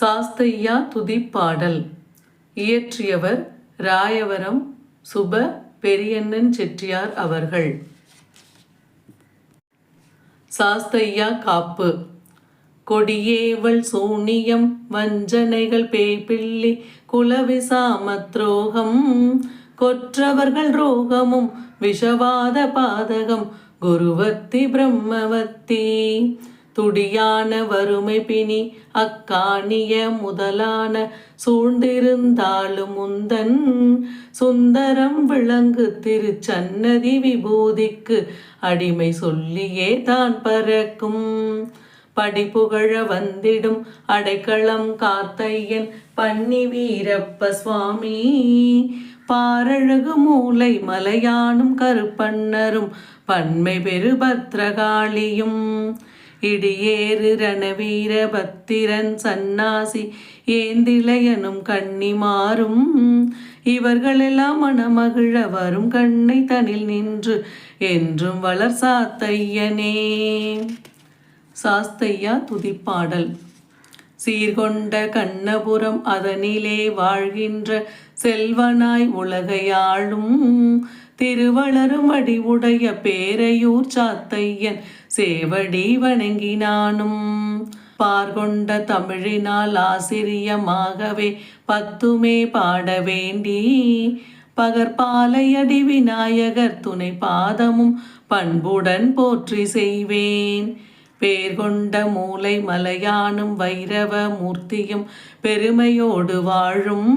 சாஸ்தையா துதிப்பாடல் இயற்றியவர் ராயவரம் சுப பெரியண்ணன் செட்டியார் அவர்கள். சாஸ்தையா காப்பு. கொடியேவள் சூனியம் வஞ்சனைகள் பேய்பிள்ளி குலவிசாமத்ரோகம் கொற்றவர்கள் ரோகமும் விஷவாத பாதகம் குருவத்தி பிரம்மவத்தி. துடியான வறுமை பிணி அக்காணிய முதலான சூழ்ந்திருந்தாலும் முந்தன் சுந்தரம் விளங்கு திருச்சன்னதி விபூதிக்கு அடிமை சொல்லியே தான் பறக்கும். படிப்புகழ வந்திடும் அடைக்கலம் காத்தையன் பன்னி வீரப்ப சுவாமி. பாரழகு மூலை மலையானும் கருப்பண்ணரும் பன்மை பெரு பத்ரகாளியும். இடியேறு ரணவீர பத்திரன் சன்னாசி ஏந்திளையனும் மாறும் இவர்களெல்லாம் மனமகிழ வரும் கண்ணை தனில் நின்று என்றும் வளர் சாத்தையனே சாஸ்தையா துதிப்பாடல். சீர்கொண்ட கண்ணபுரம் அதனிலே வாழ்கின்ற செல்வனாய் உலகையாளும். திருவளரும் அடிவுடைய பேரையூர் சாத்தையன் சேவடி வணங்கினானும். பார்கொண்ட தமிழினால் ஆசிரியமாகவே பத்துமே பாட வேண்டி பகற்பாலையடி விநாயகர் துணை பாதமும் பண்புடன் போற்றி செய்வேன். பேர் கொண்ட மூலை மலையானும் வைரவ மூர்த்தியும் பெருமையோடு வாழும்.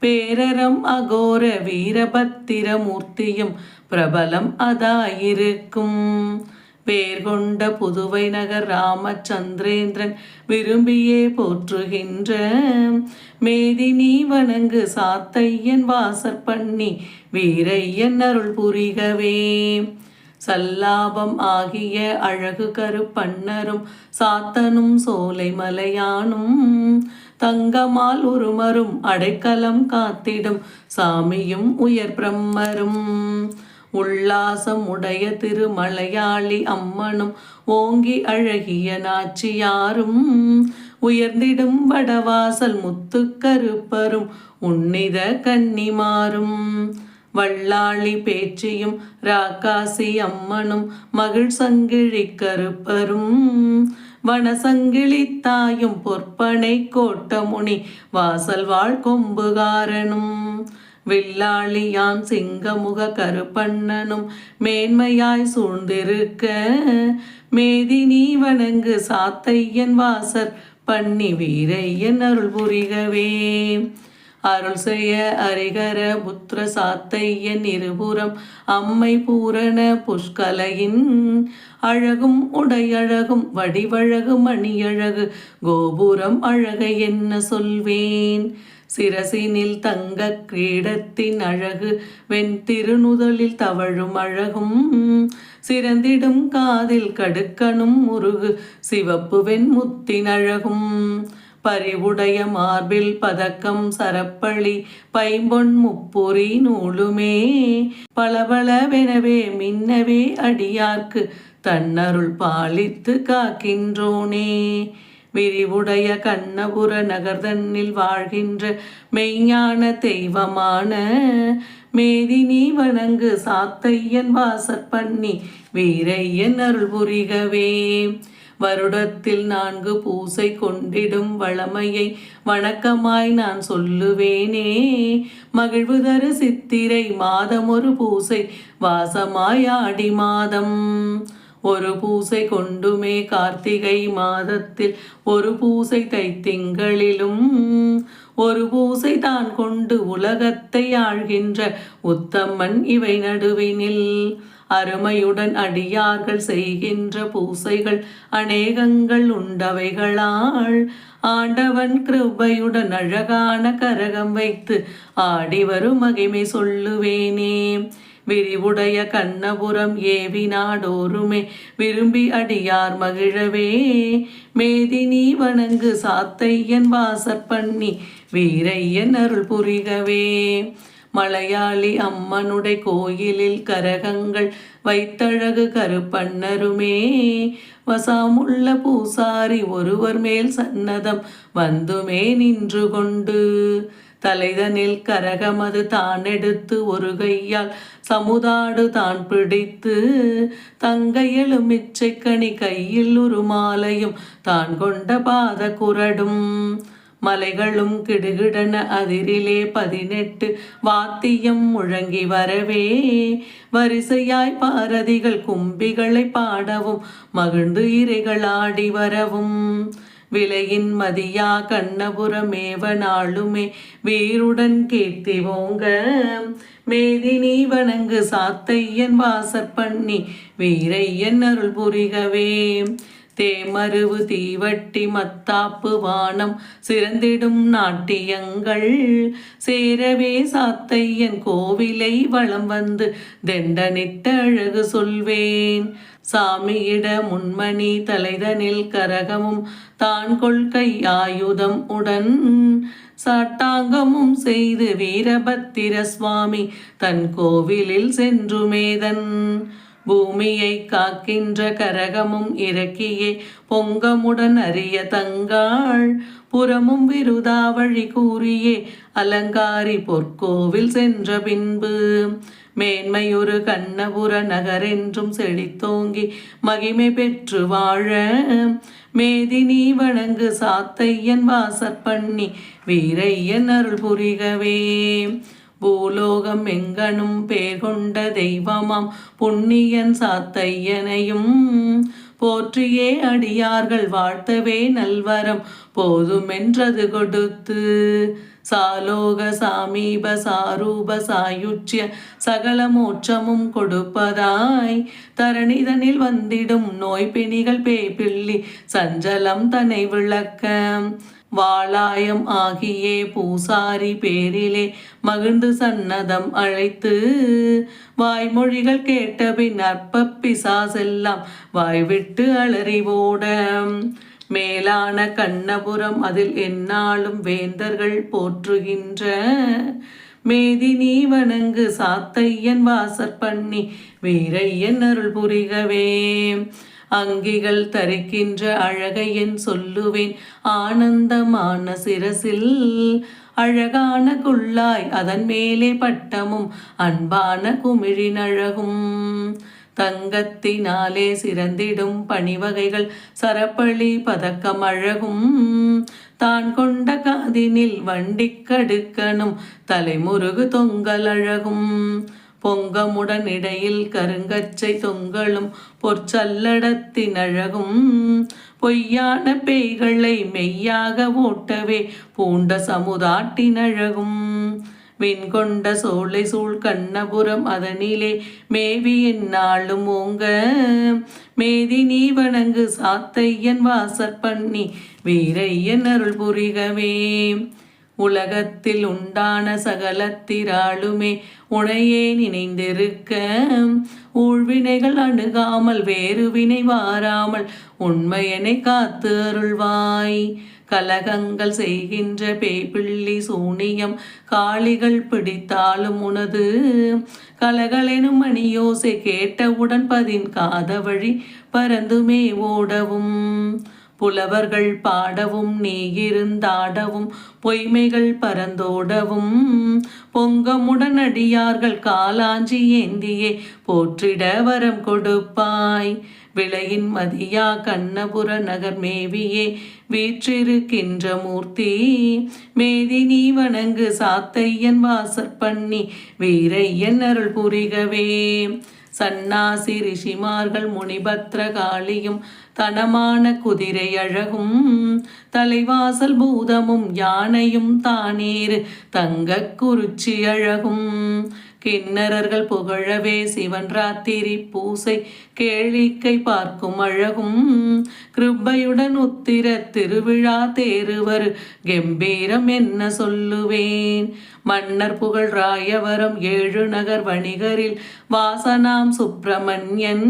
பேரறம் அகோர வீரபத்திர மூர்த்தியும் பிரபலம் அதாயிருக்கும். பேர் கொண்ட புதுவை நகர் ராமச்சந்திரேந்திரன் விரும்பியே போற்றுகின்ற மேதினி வணங்கு சாத்தையன் வாசற்பண்ணி வீரையன் அருள் புரிகவே. சல்லாபம் ஆகிய அழகு கருப்பண்ணரும் சாத்தனும் சோலை மலையானும் தங்கமால் உருமரும் அடைக்கலம் காத்திடும் சாமியும் உயர் பிரம்மரும். உல்லாசம் உடைய திருமலையாளி அம்மனும் ஓங்கி அழகிய நாச்சியாரும் உயர்ந்திடும் வடவாசல் முத்துக்கருப்பரும் உன்னித கன்னிமாரும். வள்ளாளி பேச்சியும் ராக்காசி அம்மனும் மகிழ் சங்கிழி கருப்பரும். வனசங்கிழி தாயும் பொற்பனை கோட்டமுனி வாசல் வாழ் கொம்புகாரனும். வில்லாளியான் சிங்கமுக கருப்பண்ணனும் மேன்மையாய் சூழ்ந்திருக்க மேதி நீ வணங்கு சாத்தையன் வாசர் பண்ணி வீரையன் அருள் புரிகவே அருள் செய்ய அரிகர புத்திர சாத்தையன் இருபுறம் அம்மை பூரண புஷ்கலையின் அழகும் உடையழகும் வடிவழகு மணியழகு கோபுரம் அழகை என்ன சொல்வேன்? சிரசினில் தங்க கிரீடத்தின் அழகு வெண்திருநுதலில் தவழும் அழகும் சிறந்திடும் காதில் கடுக்கனும் முருகு சிவப்பு வெண்முத்தின் அழகும். பரிவுடைய மார்பில் பதக்கம் சரப்பழி பைம்பொன் முப்புரி நூலுமே. பளபளவெனவே மின்னவே அடியார்க்கு தன்னருள் பாலித்து காக்கின்றோனே. விரிவுடைய கண்ணபுர நகர்தன்னில் வாழ்கின்ற மெய்ஞான தெய்வமான மேதினி வணங்கு சாத்தையன் வாசற்பண்ணி வீரையன் அருள் புரிகவே வருடத்தில் நான்கு பூசை கொண்டிடும் வளமையை வணக்கமாய் நான் சொல்லுவேனே. மகிழ்வு தரு சித்திரை மாதம் ஒரு பூசை வாசமாய் ஆடி மாதம். ஒரு பூசை கொண்டுமே கார்த்திகை மாதத்தில் ஒரு பூசை தைத்திங்களிலும் ஒரு பூசை தான் கொண்டு உலகத்தை ஆழ்கின்ற உத்தம்மன் இவை நடுவினில். அருமையுடன் அடியார்கள் செய்கின்ற பூசைகள் அநேகங்கள் உண்டவைகளால். ஆண்டவன் கிருபையுடன் அழகான கரகம் வைத்து ஆடி வரும் மகிமை சொல்லுவேனே. விரிவுடைய கண்ணபுரம் ஏவி நாடோருமே விரும்பி அடியார் மகிழவே. மேதினி வணங்கு சாத்தையன் வாசற்பண்ணி வீரையன் அருள் புரிகவே. மலையாளி அம்மனுடைய கோயிலில் கரகங்கள் வைத்தழகு கருப்பண்ணருமே. வசாமுள்ள பூசாரி ஒருவர் மேல் சன்னதம் வந்துமே நின்று கொண்டு. தலைதனில் கரகமது தான் எடுத்து ஒரு கையால் சமுதாடு தான் பிடித்து. தங்கையிலும் இச்சைக்கணி கையில் ஒரு மாலையும் தான் கொண்ட பாத குரடும். மலைகளும் கிடுகிடன அதிரிலே பதினெட்டு வாத்தியம் முழங்கி வரவே. வரிசையாய் பாரதிகள் கும்பிகளை பாடவும் மகிழ்ந்து இறைகள் ஆடி வரவும். விலையின் மதியா கண்ணபுரமேவ நாளுமே வீருடன் கீர்த்தி ஓங்க. மேதினி வணங்கு சாத்தையன் வாசற்பண்ணி வீரையன் அருள் புரிகவே. தேமருவு தீவட்டி மத்தாப்பு வானம் சிறந்திடும் நாட்டியங்கள். சேரவே சாத்தையன் கோவிலை வளம் வந்து தெண்டனிட்ட அழகு சொல்வேன். சாமியிட முன்மணி தலைதனில் கரகமும் தான் கொள்கை ஆயுதம் உடன். சாட்டாங்கமும் செய்து வீரபத்திர சுவாமி தன் கோவிலில் சென்றுமேதன். பூமியை காக்கின்ற கரகமும் இறக்கியே பொங்கமுடன் அறிய தங்காள். புறமும் விருதாவழி கூறியே அலங்காரி பொற்கோவில் சென்ற பின்பு. மேன்மையொரு கண்ணபுர நகரென்றும் செழித்தோங்கி மகிமை பெற்று வாழ. மேதினி வணங்கு சாத்தையன் வாசற்பண்ணி வீரையன் அருள் புரிகவே பூலோகம் எங்கனும் பேர் கொண்ட தெய்வமாம். புண்ணியன் சாத்தையனையும் போற்றியே அடியார்கள் வாழ்த்தவே நல்வரம். போதுமென்றது கொடுத்து சாலோக சாமீப சாரூப சாயுட்சிய சகல மோட்சமும் கொடுப்பதாய். தரணிதனில் வந்திடும் நோய் பிணிகள் பேய்பிள்ளி சஞ்சலம் தன்னை விளக்கம் வாளாயம் ஆகியே பூசாரி பேரிலே மகிழ்ந்து சன்னதம் அழைத்து வாய்மொழிகள் கேட்டபின் அற்ப பிசாசெல்லாம் வாய்விட்டு அலறிவோட. மேலான கண்ணபுரம் அதில் எந்நாளும் வேந்தர்கள் போற்றுகின்ற. மேதினி வணங்கு சாத்தையன் வாசற்பண்ணி வீரையன் அருள் புரிகவே அங்கிகள் தரிக்கின்ற அழகையன் சொல்லுவேன். ஆனந்தமான சிரசில் அழகான குள்ளாய் அதன் மேலே பட்டமும் அன்பான குமிழின் அழகும் தங்கத்தினாலே சிறந்திடும் பணிவகைகள் சரப்பழி பதக்கம் அழகும். தான் கொண்ட காதினில் வண்டிக்கடுக்கனும் தலைமுருகு தொங்கல் அழகும். பொங்கமுடன் இடையில் கருங்கச்சை தொங்கலும் பொற்சல்லடத்தினழகும். பொய்யான பேய்களை மெய்யாக ஓட்டவே பூண்ட சமுதாட்டினழகும். விண்கொண்ட சோலை சூழ் கண்ணபுரம் அதனிலே மேவி என்னாலும் ஓங்க. மேதி நீ வணங்கு சாத்தையன் வாசற்பண்ணி வீரையன் அருள் புரிகவே உலகத்தில் உண்டான சகலத்திராளுமே உனையே நினைந்திருக்க ஊழ்வினைகள் அணுகாமல் வேறு வினை வாராமல் உண்மையனை காத்து அருள்வாய். கலகங்கள் செய்கின்ற பேய்பிள்ளி சூனியம் காளிகள் பிடித்தாலும் உனது. கலகளெனும் மணியோசை கேட்டவுடன் பதின் காத வழி பறந்துமே ஓடவும். புலவர்கள் பாடவும் நீயிருந்தாடவும் பொய்மைகள் பரந்தோடவும். பொங்கமுடனடியார்கள் காலாஞ்சி ஏந்தியே போற்றிட வரம் கொடுப்பாய். விளையின் மதியா கண்ணபுர நகர் மேவியே வீற்றிருக்கின்ற மூர்த்தி. மேதி நீ வணங்கு சாத்தையன் வாசற்பண்ணி வீரையன் அருள் புரிகவே. சன்னாசி ரிஷிமார்கள் முனிபத்ர காளியும் தனமான குதிரை அழகும். தலைவாசல் பூதமும் யானையும் தானீர் தங்க குறிச்சி அழகும். கிண்ணறர்கள் புகழவே சிவன் ராத்திரி பூசை கேளிக்கை பார்க்கும் அழகும். கிருபையுடன் உத்திர திருவிழா தேருவர் கம்பீரம் என்ன சொல்லுவேன்? மன்னர் புகழ் ராயவரம் ஏழு நகர் வணிகரில் வாசனாம் சுப்பிரமணியன்.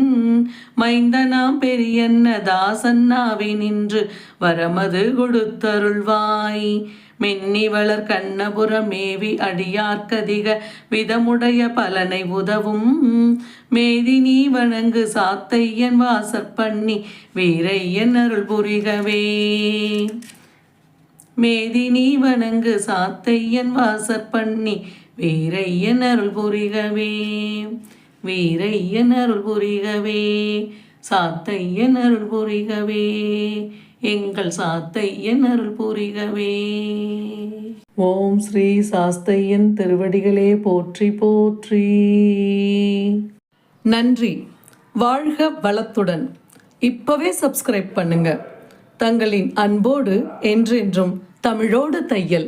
மைந்தனாம் பெரியன்ன தாசன்னாவி நின்று வரமது கொடுத்தருள்வாய். மென்னி வளர் மேவி அடியார்க்கதிக விதமுடைய பலனை உதவும். மேதி நீ வணங்கு சாத்தையன் வாசற்பண்ணி வீரையன் அருள் புரிகவே. மேதி நீ வணங்கு சாத்தையன் வாசற்பண்ணி வீரையன் அருள் புரிகவே. வீரையன் அருள் புரிகவே. சாத்தையன் அருள் புரிகவே. எங்கள் சாத்தையன் அருள் புரிகவே. ஓம் ஸ்ரீ சாஸ்தையன் திருவடிகளே போற்றி போற்றி. நன்றி. வாழ்க வளத்துடன். இப்பவே சப்ஸ்கிரைப் பண்ணுங்க. தங்களின் அன்போடு என்றென்றும் தமிழோடு தையல்.